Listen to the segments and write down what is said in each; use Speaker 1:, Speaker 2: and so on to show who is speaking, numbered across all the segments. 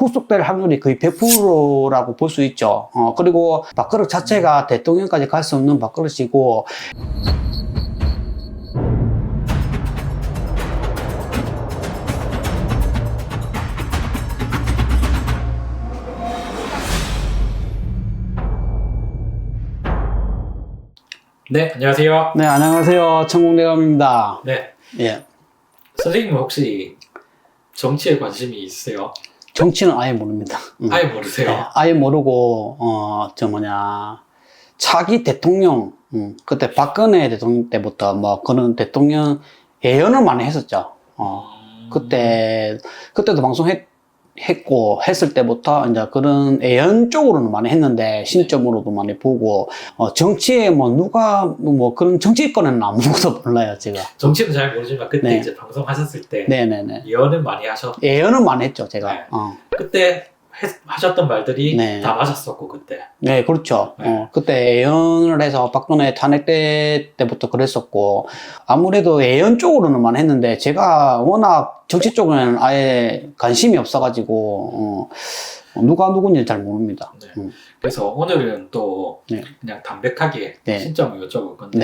Speaker 1: 후속될 확률이 거의 100%라고 볼 수 있죠. 어, 그리고 밥그릇 자체가 대통령까지 갈 수 없는 밥그릇이고
Speaker 2: 네, 안녕하세요.
Speaker 1: 네 안녕하세요 천공대감입니다.
Speaker 2: 네,
Speaker 1: 예
Speaker 2: 선생님 혹시 정치에 관심이 있으세요?
Speaker 1: 정치는 아예 모릅니다. 음.
Speaker 2: 아예 모르세요?
Speaker 1: 네, 아예 모르고 어 저 뭐냐 차기 대통령 음, 그때 박근혜 대통령 때부터 뭐 그런 대통령 예언을 많이 했었죠. 어
Speaker 2: 음,
Speaker 1: 그때 그때도 방송했 했고 했을 때부터 이제 그런 예언 쪽으로는 많이 했는데 신점으로도 많이 보고 어 정치에 뭐 누가 뭐 그런 정치권에는 아무것도 몰라요 제가.
Speaker 2: 정치는 잘 모르지만 그때
Speaker 1: 네.
Speaker 2: 이제 방송하셨을 때
Speaker 1: 네네네.
Speaker 2: 예언은 많이 하셨.
Speaker 1: 예언은 많이 했죠 제가.
Speaker 2: 네.
Speaker 1: 어.
Speaker 2: 그때 했- 하셨던 말들이
Speaker 1: 네.
Speaker 2: 다 맞았었고 그때.
Speaker 1: 네, 그렇죠.
Speaker 2: 네.
Speaker 1: 어, 그때 예언을 해서 박근혜 탄핵 때, 때부터 그랬었고, 아무래도 예언 쪽으로는 많이 했는데, 제가 워낙 정치 쪽에는 아예 관심이 없어가지고, 어, 누가 누군지 잘 모릅니다.
Speaker 2: 네.
Speaker 1: 음,
Speaker 2: 그래서 오늘은 또
Speaker 1: 네.
Speaker 2: 그냥 담백하게
Speaker 1: 네.
Speaker 2: 신점을 여쭤볼 건데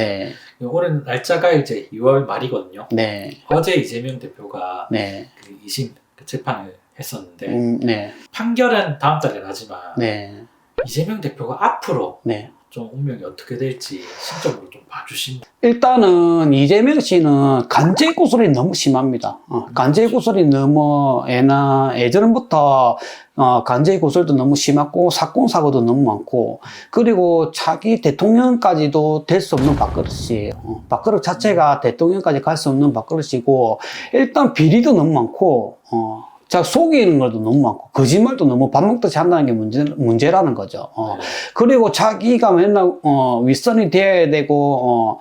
Speaker 1: 네,
Speaker 2: 오늘 날짜가 이제 2월 말이거든요.
Speaker 1: 네,
Speaker 2: 어제 이재명 대표가
Speaker 1: 네,
Speaker 2: 그 2심 그 재판을 했었는데
Speaker 1: 음, 네,
Speaker 2: 판결은 다음 달에 나지만
Speaker 1: 네,
Speaker 2: 이재명 대표가 앞으로
Speaker 1: 네.
Speaker 2: 좀 운명이 어떻게 될지 신점으로 좀 봐주신
Speaker 1: 일단은 이재명 씨는 간제 구설이 너무 심합니다. 어, 간제 구설이 너무 애나 예전부터 어, 간제 구설도 너무 심하고 사건 사고도 너무 많고 그리고 자기 대통령까지도 될 수 없는 밥그릇이에요. 어, 밥그릇 자체가 대통령까지 갈 수 없는 밥그릇이고 일단 비리도 너무 많고 어, 자 속이는 것도 너무 많고 거짓말도 너무 밥 먹듯이 한다는 게 문제, 문제라는 거죠. 어,
Speaker 2: 네.
Speaker 1: 그리고 자기가 맨날 어, 윗선이 돼야 되고 어,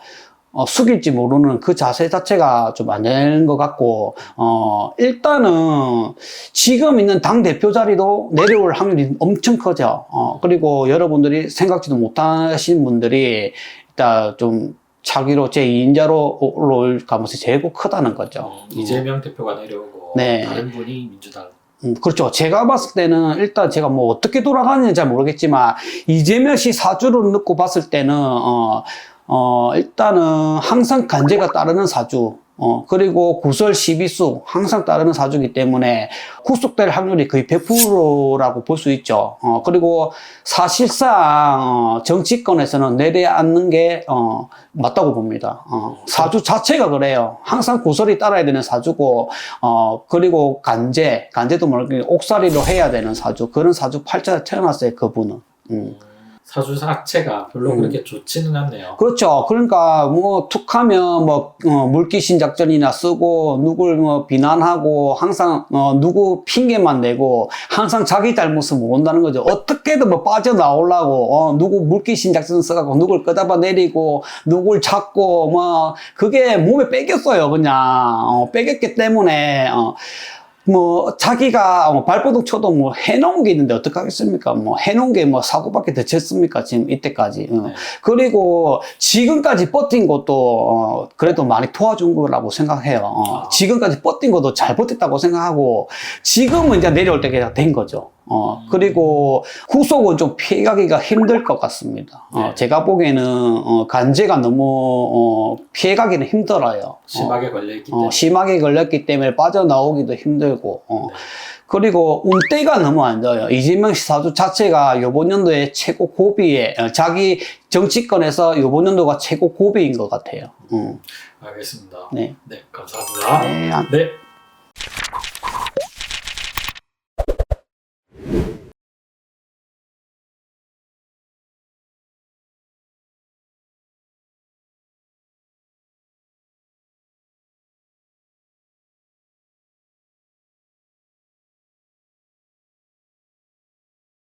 Speaker 1: 어, 숙일지 모르는 그 자세 자체가 좀 안 되는 것 같고 어, 일단은 지금 있는 당 대표 자리도 내려올 확률이 엄청 커져. 어, 그리고 여러분들이 생각지도 못하신 분들이 일단 좀 자기로 제 2인자로 올 가능성이 제일 크다는 거죠.
Speaker 2: 어, 이재명 대표가 내려오고
Speaker 1: 네.
Speaker 2: 다른 분이 민주당
Speaker 1: 음, 그렇죠. 제가 봤을 때는 일단 제가 뭐 어떻게 돌아가는지 잘 모르겠지만 이재명 씨 사주를 넣고 봤을 때는 어, 어, 일단은 항상 간제가 따르는 사주. 어, 그리고 구설 12수 항상 따르는 사주기 때문에 후속될 확률이 거의 100%라고 볼 수 있죠. 어, 그리고 사실상 어, 정치권에서는 내려앉는 게 어, 맞다고 봅니다. 어, 사주 자체가 그래요. 항상 구설이 따라야 되는 사주고 어, 그리고 간제, 간제도 모르게 옥살이로 해야 되는 사주. 그런 사주 팔자에 태어났어요, 그분은. 음.
Speaker 2: 사주 자체가 별로
Speaker 1: 음.
Speaker 2: 그렇게 좋지는 않네요.
Speaker 1: 그렇죠. 그러니까 뭐 툭하면 뭐 어, 물귀신 작전이나 쓰고 누굴 뭐 비난하고 항상 어, 누구 핑계만 대고 항상 자기 잘못을 모른다는 거죠. 어떻게든 뭐 빠져 나오려고 어, 누구 물귀신 작전 써갖고 누굴 끄다봐 내리고 누굴 잡고 뭐 그게 몸에 빼겼어요. 그냥 어, 빼겼기 때문에 어, 뭐 자기가 어, 발버둥 쳐도 뭐 해놓은 게 있는데 어떡하겠습니까? 뭐 해놓은 게 뭐 사고밖에 더 쳤습니까? 지금 이때까지. 어.
Speaker 2: 네.
Speaker 1: 그리고 지금까지 버틴 것도 어, 그래도 많이 도와준 거라고 생각해요. 어,
Speaker 2: 아.
Speaker 1: 지금까지 버틴 것도 잘 버텼다고 생각하고 지금은 이제 내려올 때가 된 거죠. 어,
Speaker 2: 음.
Speaker 1: 그리고 후속은 좀 피해가기가 힘들 것 같습니다. 어,
Speaker 2: 네.
Speaker 1: 제가 보기에는 어, 간제가 너무 어, 피해가기는 힘들어요. 어,
Speaker 2: 심하게 걸려있기
Speaker 1: 어,
Speaker 2: 때문에.
Speaker 1: 심하게 걸렸기 때문에 빠져나오기도 힘들고, 어.
Speaker 2: 네.
Speaker 1: 그리고 운때가 너무 안 좋아요. 이재명 씨 사주 자체가 요번 연도에 최고 고비에, 어, 자기 정치권에서 요번 연도가 최고 고비인 것 같아요. 음.
Speaker 2: 알겠습니다.
Speaker 1: 네.
Speaker 2: 네, 감사합니다.
Speaker 1: 네, 안-
Speaker 2: 네,